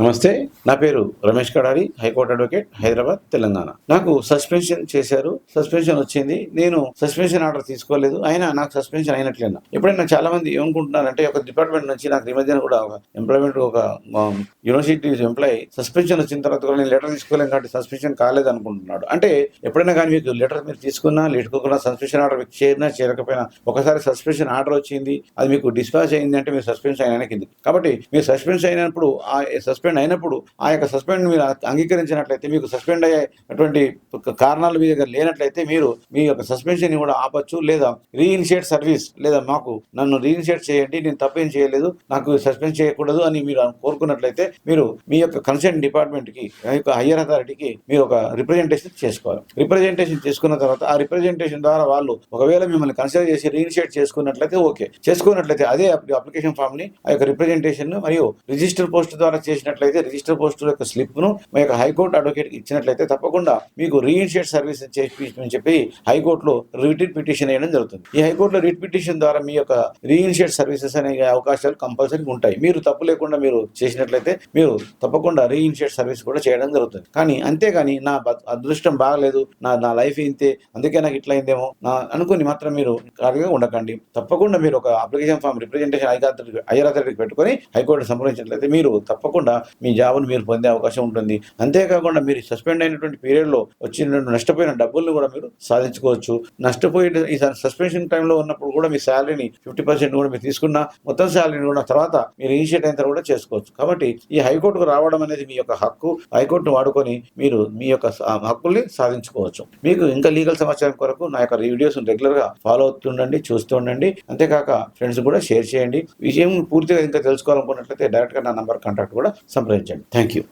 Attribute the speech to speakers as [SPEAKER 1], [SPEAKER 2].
[SPEAKER 1] నమస్తే నా పేరు Ramesh Kadari high court advocate Hyderabad Telangana. నాకు సస్పెన్షన్ చేశారు. సస్పెన్షన్ వచ్చింది. నేను సస్పెన్షన్ ఆర్డర్ తీసుకోలేదు. అయినా నాకు సస్పెన్షన్ అయినట్లేనా? ఎప్పుడైనా చాలా మంది ఏమనుకుంటున్నారంటే ఒక డిపార్ట్మెంట్ నుంచి నాకు ఈ మధ్యన కూడా ఒక ఎంప్లాయ్మెంట్ ఒక um, యూనివర్సిటీ ఎంప్లాయ్ సస్పెన్షన్ వచ్చిన తర్వాత కూడా నేను లెటర్ తీసుకోలేను కాబట్టి సస్పెన్షన్ కాలేదు అనుకుంటున్నాడు అంటే ఎప్పుడైనా కానీ మీకు లెటర్ మీరు తీసుకున్నా లేటుకోకుండా సస్పెన్షన్ ఆర్డర్ మీకు చేరినా చేరకపోయినా ఒకసారి సస్పెన్షన్ ఆర్డర్ వచ్చింది. అది మీకు డిస్పాచ్ అయింది అంటే మీరు సస్పెన్షన్ అయినా కింది కాబట్టి మీరు సస్పెన్షన్ అయినప్పుడు ఆ సస్పెండ్ అయినప్పుడు ఆ యొక్క సస్పెండ్ మీరు అంగీకరించినట్లయితే మీకు సస్పెండ్ అయ్యేటువంటి కారణాలు మీ దగ్గర లేనట్లయితే మీరు మీ యొక్క సస్పెన్షన్ కూడా ఆపచ్చు లేదా రీఇనిషియేట్ సర్వీస్ లేదా మాకు నన్ను రీఇనిషియేట్ చేయండి నేను తప్పేం చేయలేదు నాకు సస్పెండ్ చేయకూడదు అని మీరు కోరుకున్నట్లయితే మీరు మీ యొక్క కన్సర్న్ డిపార్ట్మెంట్కి యొక్క హయ్యర్ అథారిటీకి మీరు ఒక రిప్రజెంటేషన్ చేసుకోవాలి. రిప్రజెంటేషన్ చేసుకున్న తర్వాత ఆ రిప్రజెంటేషన్ ద్వారా వాళ్ళు ఒకవేళ మిమ్మల్ని కన్సిడర్ చేసి రీఇనిషియేట్ చేసుకున్నట్లయితే ఓకే. చేసుకున్నట్లయితే అదే అప్లికేషన్ ఫామ్ని ఆ యొక్క రిప్రజెంటేషన్ మరియు రిజిస్టర్ పోస్ట్ ద్వారా చేసినట్లయితే రిజిస్టర్ పోస్ట్ యొక్క స్లిప్ను యొక్క హైకోర్టు అడ్వకేట్ ఇచ్చినట్లయితే తప్పకుండా మీకు రీఇన్షియేట్ సర్వీస్ చేసి చెప్పి హైకోర్టులో రిట్ పిటిషన్ వేయడం జరుగుతుంది. ఈ హైకోర్టులో రిట్ పిటిషన్ ద్వారా మీ యొక్క రీఇన్షియేట్ సర్వీసెస్ అనే అవకాశాలు కంపల్సరీ ఉంటాయి. మీరు తప్పు లేకుండా మీరు చేసినట్లయితే మీరు తప్పకుండా రీఇన్షియేట్ సర్వీస్ కూడా చేయడం జరుగుతుంది. కానీ అంతేగాని నా బ- అదృష్టం బాగలేదు నా నా లైఫ్ ఇంతే అందుకే నాకు ఇట్లా అయిందేమో నా అనుకుని మాత్రం మీరు ఖాళీగా ఉండకండి. తప్పకుండా మీరు ఒక అప్లికేషన్ ఫామ్ రిప్రజెంటేషన్ హైయర్ అథారిటీకి పెట్టుకొని హైకోర్టు సంప్రదించినట్లయితే మీరు తప్పకుండా మీ జాబ్ను మీరు పొందే అవకాశం ఉంటుంది. అంతేకాకుండా మీరు సస్పెండ్ అయినటువంటి పీరియడ్లో వచ్చిన నష్టపోయిన డబ్బులను కూడా మీరు సాధించుకోవచ్చు. నష్టపోయిన ఈ సస్పెన్షన్ టైంలో ఉన్నప్పుడు కూడా మీ శాలరీని ఫిఫ్టీ పర్సెంట్ కూడా మీరు తీసుకున్న మొత్తం శాలరీని కూడా తర్వాత మీరు ఇనిషియేట్ అయిన తర్వాత కూడా చేసుకోవచ్చు. కాబట్టి ఈ హైకోర్టుకు రావడం అనేది మీ యొక్క హక్కు. హైకోర్టును వాడుకొని మీరు మీ యొక్క హక్కుల్ని సాధించుకోవచ్చు. మీకు ఇంకా లీగల్ సమాచారం కొరకు నా యొక్క వీడియోస్ రెగ్యులర్గా ఫాలో అవుతుండండి చూస్తూ ఉండండి. అంతేకాక ఫ్రెండ్స్ కూడా షేర్ చేయండి. విషయం పూర్తిగా ఇంకా తెలుసుకోవాలనుకున్నట్లయితే డైరెక్ట్గా నా నంబర్ కాంటాక్ట్ కూడా సంప్రదించండి థ్యాంక్ యూ